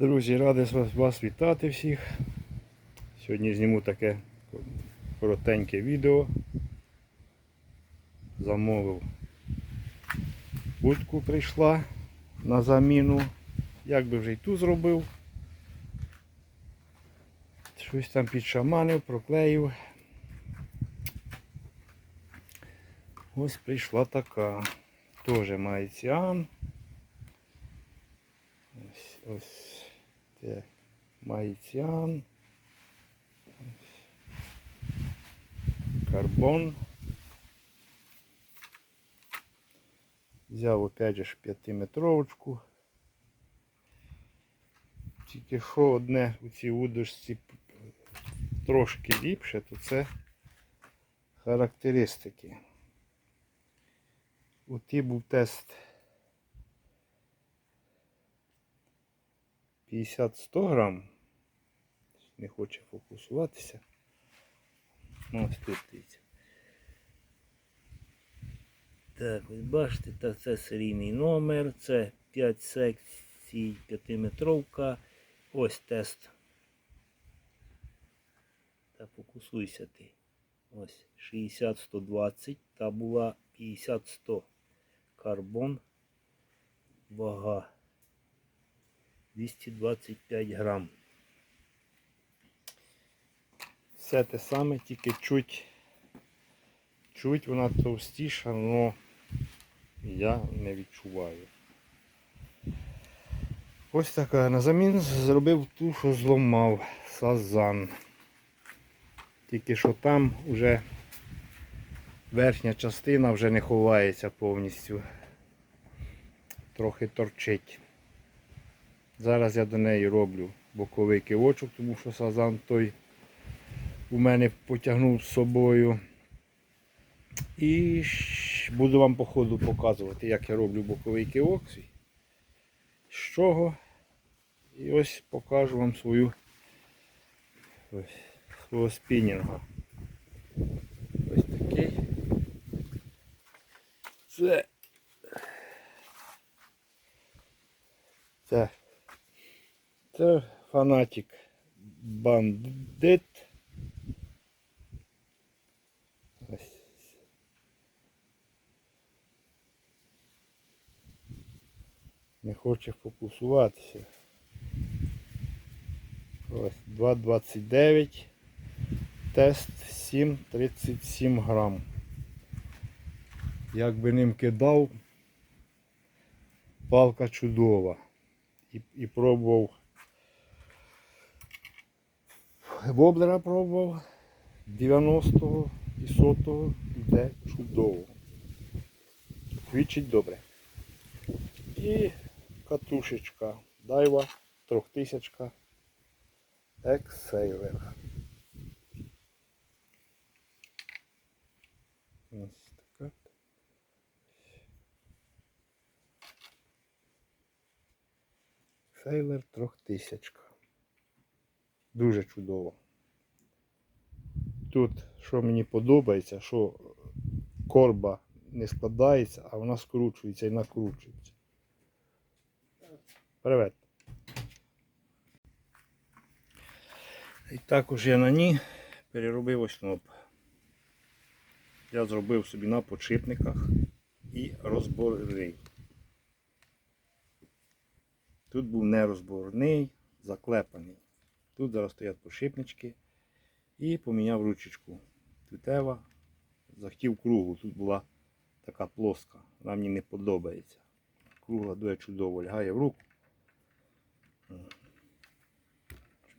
Друзі, радий вас, вітати всіх. Сьогодні зніму таке коротеньке відео. Замовив будку прийшла на заміну. Як би вже й ту зробив. Щось там підшаманив, проклеїв. Ось прийшла така. Теж має ціан. Ось, ось так. Маїціан. Карбон. Взяв опять же п'ятиметровочку. Тільки що одне у цій удочці трошки ліпше, то це характеристики. У ті був тест 50-100 грам. Не хоче фокусуватися. Ну, ось тут дивіться. Так, ось бачите, так, це серійний номер, це 5 секцій 5-метровка. Ось тест. Та фокусуйся ти. Ось 60-120, та була 50-100. Карбон. Вага 225 грам. Все те саме, тільки чуть, чуть вона товстіша, але я не відчуваю. Ось така. На замін зробив ту, що зламав сазан. Тільки що там вже верхня частина вже не ховається повністю. Трохи торчить. Зараз я до неї роблю боковий кивочок, тому що сазан той у мене потягнув з собою. І буду вам по ходу показувати, як я роблю боковий кивок. З чого. І ось покажу вам свою ось, свого спінінга. Ось такий. Це. Це. Це фанатик бандит. Ось. Не хоче фокусуватися. Ось 2,29. Тест 7,37 грам. Як би ним кидав, палка чудова. І, і пробував. Воблера пробував 90-го і 100-го йде чудово. Свідчить добре. І катушечка Дайва 3000 Ексейлер. Ось така. Сейлер 3000. Дуже чудово. Тут, що мені подобається, що корба не складається, а вона скручується і накручується. Привет. І також я на ній переробив ось сноп. Я зробив собі на подшипниках і розборний. Тут був нерозборний, заклепаний. Тут зараз стоять подшипнички і поміняв ручечку. Тутева захотів кругу. Тут була така плоска. Вона мені не подобається. Кругла дуже чудово лягає в руку.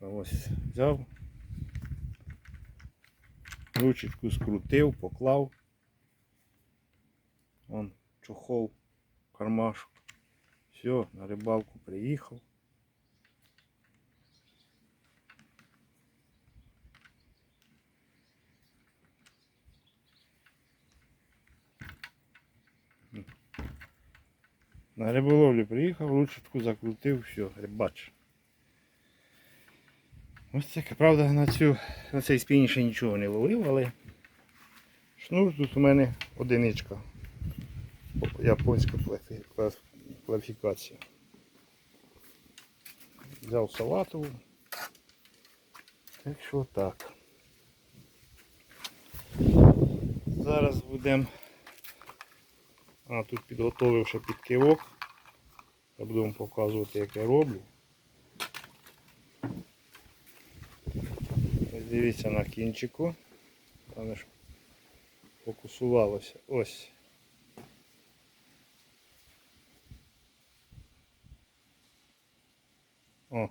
Ось взяв. Ручечку скрутив, поклав. Вон чохол, кармашок. Все, на рибалку приїхав. На риболовлю приїхав, ручечку закрутив, все, рибач. Ось таке, правда, на, цю, на цей спінь ще нічого не ловив, але шнур тут у мене одиничка. Японська кваліфікація. Взяв салатову. Так що так. Зараз будемо. А, тут підготовив ще підкивок. Я буду вам показувати, як я роблю. Ось дивіться на кінчику. Там ж фокусувалося. Ось. О,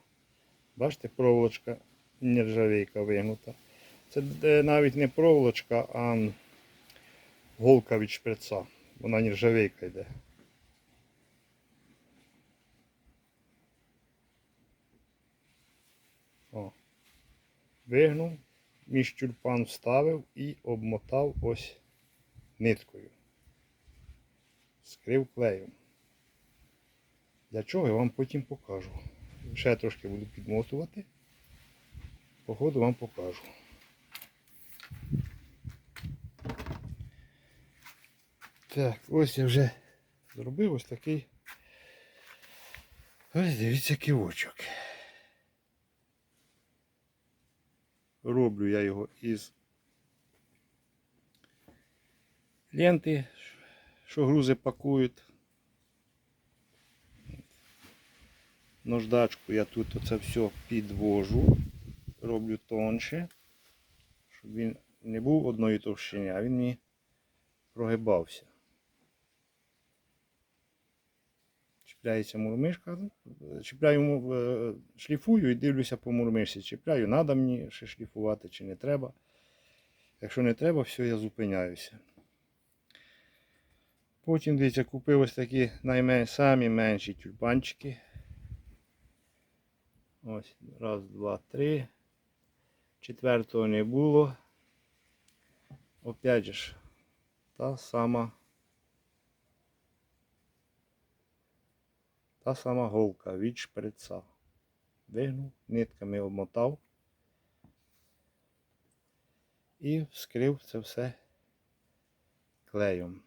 бачите, проволочка нержавейка вигнута. Це е, навіть не проволочка, а голка від шприца. Вона нержавейка йде. О. Вигнув, між тюльпан вставив і обмотав ось ниткою. Скрив клеєм. Для чого я вам потім покажу. Ще трошки буду підмотувати. Походу вам покажу. Так, ось я вже зробив ось такий. Ось дивіться кивочок. Роблю я його із ленти, що грузи пакують. Наждачку я тут оце все підвожу, роблю тонше, щоб він не був одної товщини, а він мені прогибався. Чіпляється мурмишка, ну, чіпляю, е, шліфую і дивлюся по мурмишці. Чіпляю, треба мені ще шліфувати чи не треба. Якщо не треба, все, я зупиняюся. Потім, дивіться, купив ось такі наймен... самі менші тюльпанчики. Ось, раз, два, три. Четвертого не було. Опять же та сама. Та сама голка від шприца. Вигнув, нитками обмотав і вскрив це все клеєм.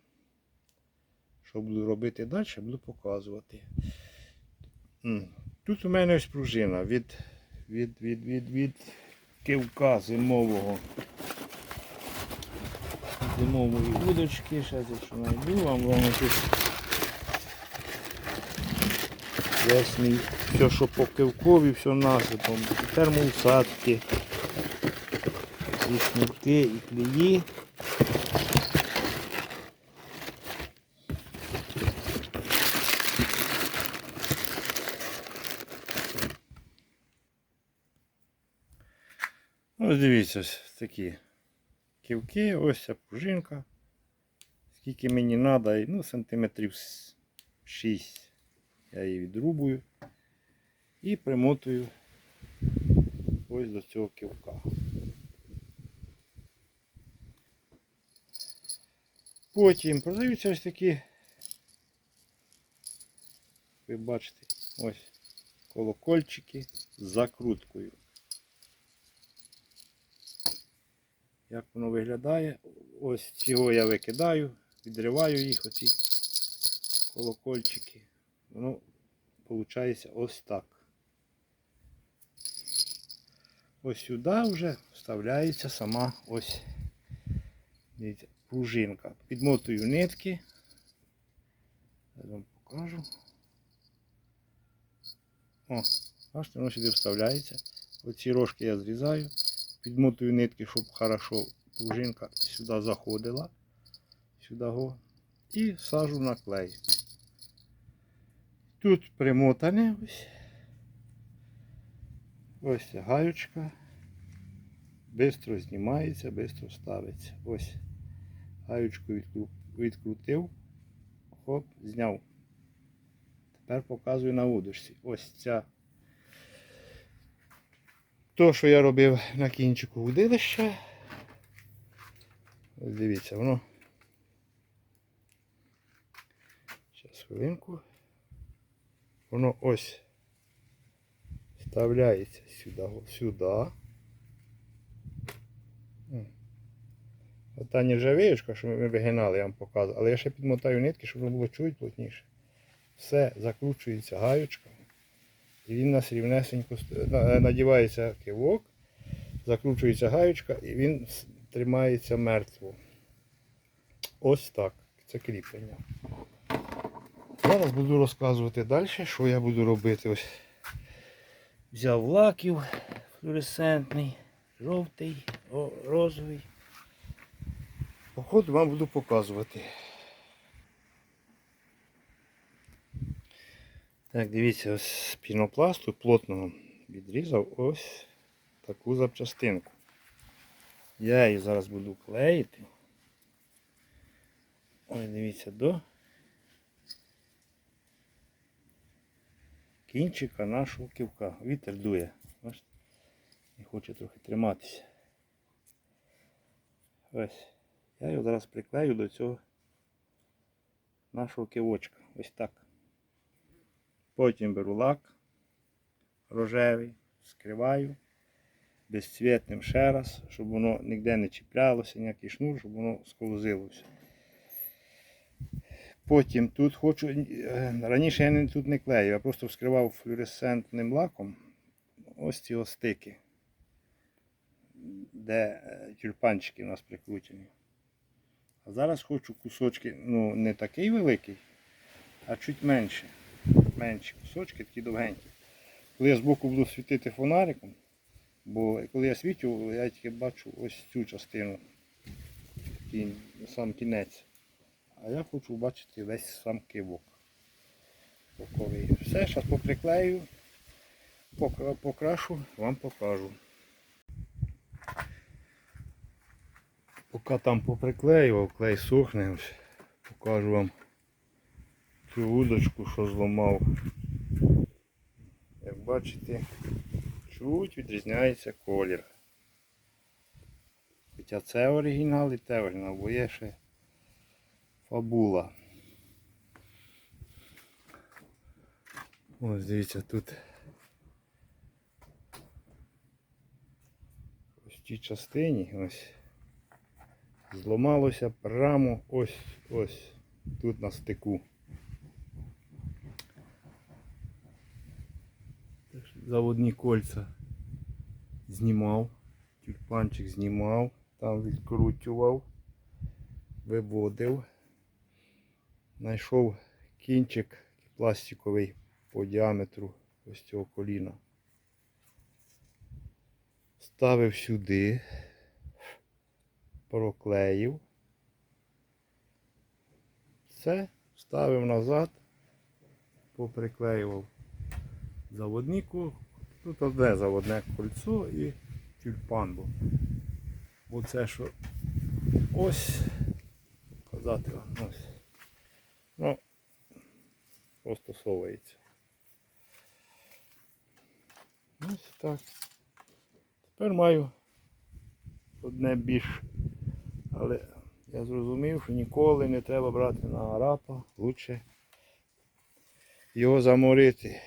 Що буду робити далі, буду показувати. Тут у мене ось пружина від, від, від, від, від кивка зимового. Зимової удочки. Ще якщо знайду вам воно тут. Весь все, що по кивкові, все насипом. Термоусадки, і шнурки, і клеї. Ось дивіться, ось такі кивки, ось ця пружинка. Скільки мені треба, ну, сантиметрів 6 я її відрубую і примотую ось до цього кивка. Потім продаються ось такі, ви бачите, ось колокольчики з закруткою. Як воно виглядає? Ось цього я викидаю, відриваю їх, оці колокольчики. Воно виходить ось так. Ось сюди вже вставляється сама ось пружинка. Підмотую нитки. Я вам покажу. О, бачите, воно сюди вставляється. Оці рожки я зрізаю. Підмотую нитки, щоб хорошо пружинка сюди заходила. Сюди. І сажу на клей. Тут примотане ось. Ось гаючка. Бистро знімається, бистро ставиться. Ось гаючку відкрутив. Хоп, зняв. Тепер показую на удочці. Ось ця. То, що я робив на кінчику удилища. Ось дивіться, воно. Зараз хвилинку. Воно ось вставляється сюди. сюди. М. Ота що ми вигинали, я вам показував. Але я ще підмотаю нитки, щоб воно було чуть плотніше. Все закручується гаючка. І він нас рівнесенько надівається кивок, закручується гаючка і він тримається мертво. Ось так. Це кріплення. Зараз буду розказувати далі, що я буду робити. Ось взяв лаків флуоресцентний, жовтий, розовий. Походу вам буду показувати. Так, дивіться, ось з пінопласту плотного відрізав ось таку запчастинку. Я її зараз буду клеїти. Ой, дивіться, до кінчика нашого ківка. Вітер дує. Бачите? І хоче трохи триматися. Ось. Я його зараз приклею до цього нашого кивочка. Ось так. Потім беру лак рожевий, скриваю безцвітним ще раз, щоб воно ніде не чіплялося, ніякий шнур, щоб воно сковзилося. Потім тут хочу. е, Раніше я тут не клею, я просто вскривав флюоресцентним лаком ось ці ось стики, де е, тюльпанчики у нас прикручені. А зараз хочу кусочки, ну не такий великий, а чуть менше. Менші кусочки, такі довгенькі. Коли я збоку буду світити фонариком, бо коли я світю, я тільки бачу ось цю частину, сам кінець. А я хочу бачити весь сам кивок. боковий. Все, зараз поприклею, покрашу, вам покажу. Поки там поприклеював, клей сохне, покажу вам цю удочку, що зламав. Як бачите, чуть відрізняється колір. Хоча це оригінал і те оригінал, бо є ще фабула. Ось дивіться тут. Ось цій частині ось зламалося прямо ось ось тут на стику. Заводні кольця знімав, тюльпанчик знімав, там відкручував, виводив. Знайшов кінчик пластиковий по діаметру ось цього коліна. Ставив сюди, проклеїв. Все, ставив назад, поприклеював заводнику. Тут одне заводне кольцо і тюльпан був. Бо це що ось казати вам ось. Ну, просто совається. Ось так. Тепер маю одне більш, але я зрозумів, що ніколи не треба брати на арапа, лучше його заморити.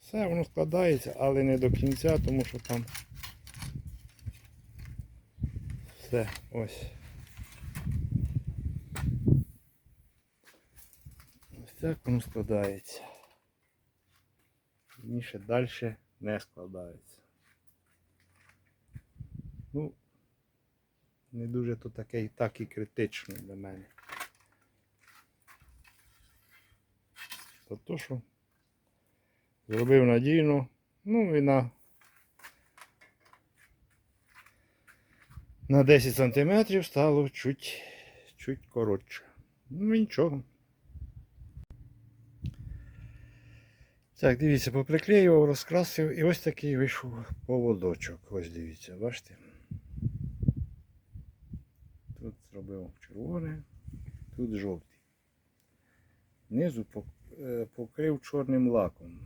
Все, воно складається, але не до кінця, тому що там все, ось. Ось так воно складається. Вірніше далі не складається. Ну, не дуже то таке і так і критично для мене. То то, що зробив надійно, ну і на, на 10 см стало чуть, чуть коротше. Ну нічого. Так, дивіться, поприклеював, розкрасив і ось такий вийшов поводочок. Ось дивіться, бачите? Тут зробив червоне, тут жовтий. Знизу е, покрив чорним лаком.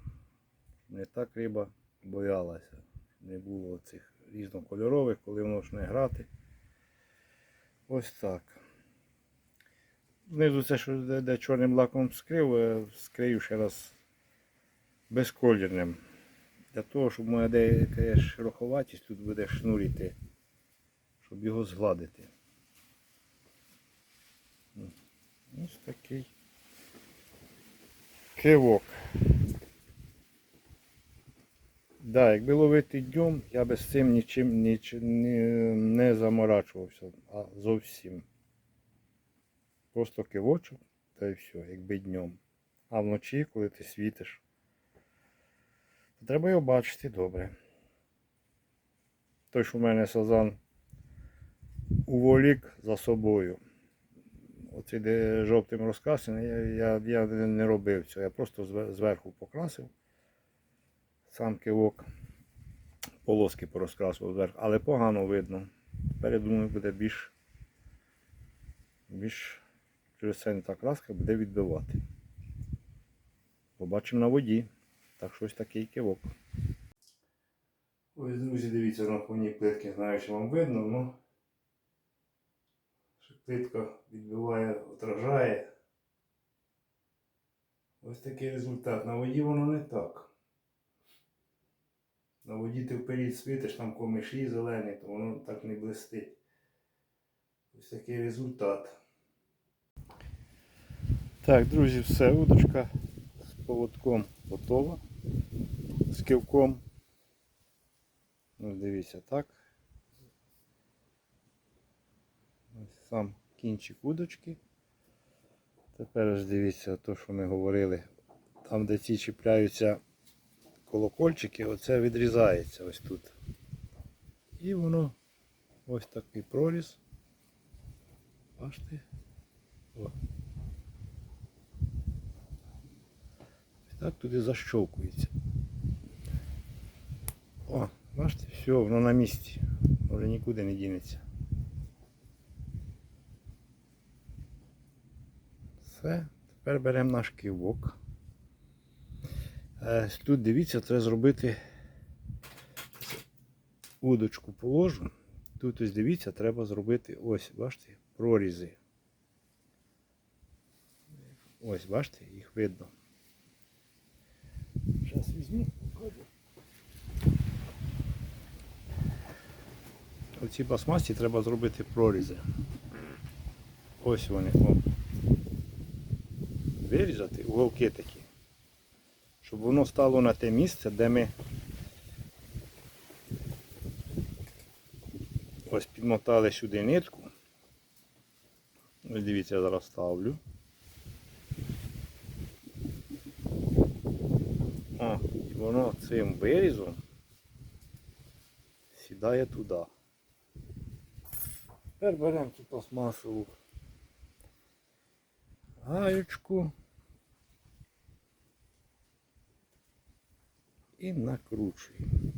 Не так риба боялася. Не було цих різнокольорових, коли воно ж не грати. Ось так. Знизу це, що де чорним лаком скрив, е, скрию ще раз безколірним. Для того, щоб моя деяка шероховатість тут буде шнуріти, щоб його згладити. Ось такий Кивок. Да, якби ловити днем, я би з цим нічим ніч, не, не заморачувався, а зовсім. Просто кивочок, та й все, якби днем. А вночі, коли ти світиш, треба його бачити добре. Той, що в мене сазан уволік за собою. Оцей де жовтим розкрасений, я, я, я не робив цього. Я просто зверху покрасив сам кивок. Полоски порозкрасував зверху, але погано видно. Тепер я думаю, буде більш, більш через це не та краска буде відбивати. Побачимо на воді. Так щось такий кивок. Ось, друзі, дивіться на фоні плитки, знаю, що вам видно, ну що плитка відбиває, отражає. Ось такий результат. На воді воно не так. На воді ти вперед світиш, там комиші зелені, то воно так не блистить. Ось такий результат. Так, друзі, все, удочка з поводком готова. З кивком. Ну, дивіться, так. Ось сам кінчик удочки. Тепер ж дивіться то, що ми говорили. Там, де ці чіпляються колокольчики, оце відрізається ось тут. І воно ось такий проріз. Бачите? О. так туди защовкується. О, бачите, все, воно на місці. Вже нікуди не дінеться. Все, тепер беремо наш кивок. Е, Тут дивіться, треба зробити удочку положу. Тут ось дивіться, треба зробити ось, бачите, прорізи. Ось, бачите, їх видно. Зараз візьму, покажу. Оці пластмасі треба зробити прорізи. Ось вони. О. Вирізати уголки такі. Щоб воно стало на те місце, де ми ось підмотали сюди нитку. Ось дивіться, я зараз ставлю. О, і воно цим вирізом сідає туди. Тепер беремо цю пластмасову гаючку і накручуємо.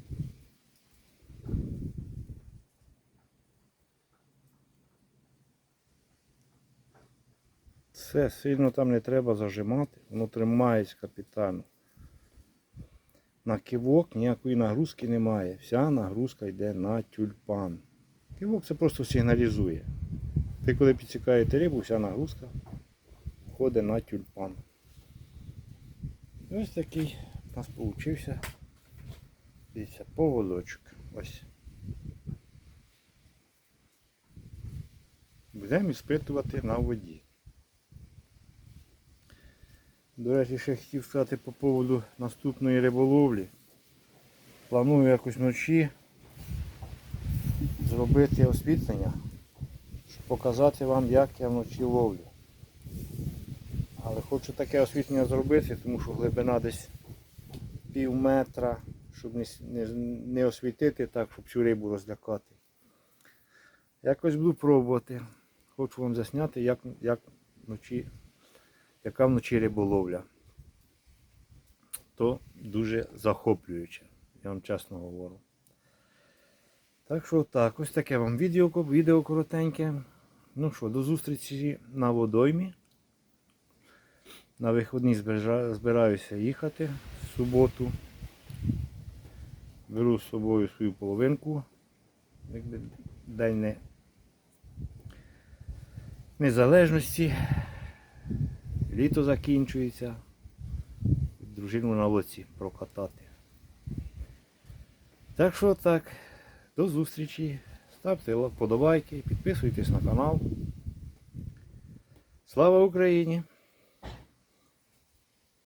Все, сильно там не треба зажимати, воно тримається капітально. На кивок ніякої нагрузки немає. Вся нагрузка йде на тюльпан. Кивок це просто сигналізує. Ти коли підсікаєте рибу, вся нагрузка входить на тюльпан. Ось такий у нас получився. Дивіться, поводочок. Ось. Будемо іспитувати на воді. До речі, ще хотів сказати по поводу наступної риболовлі. Планую якось вночі зробити освітлення, щоб показати вам, як я вночі ловлю. Але хочу таке освітлення зробити, тому що глибина десь пів метра, щоб не, не, не освітити так, щоб всю рибу розлякати. Якось буду пробувати. Хочу вам засняти, як, як вночі, яка вночі риболовля. То дуже захоплююче, я вам чесно говорю. Так що так, ось таке вам відео, відео коротеньке. Ну що, до зустрічі на водоймі. На виходні збираюся їхати в суботу. Беру з собою свою половинку. Якби день не... незалежності. Літо закінчується. Дружину на лоці прокатати. Так що так, до зустрічі. Ставте вподобайки, підписуйтесь на канал. Слава Україні!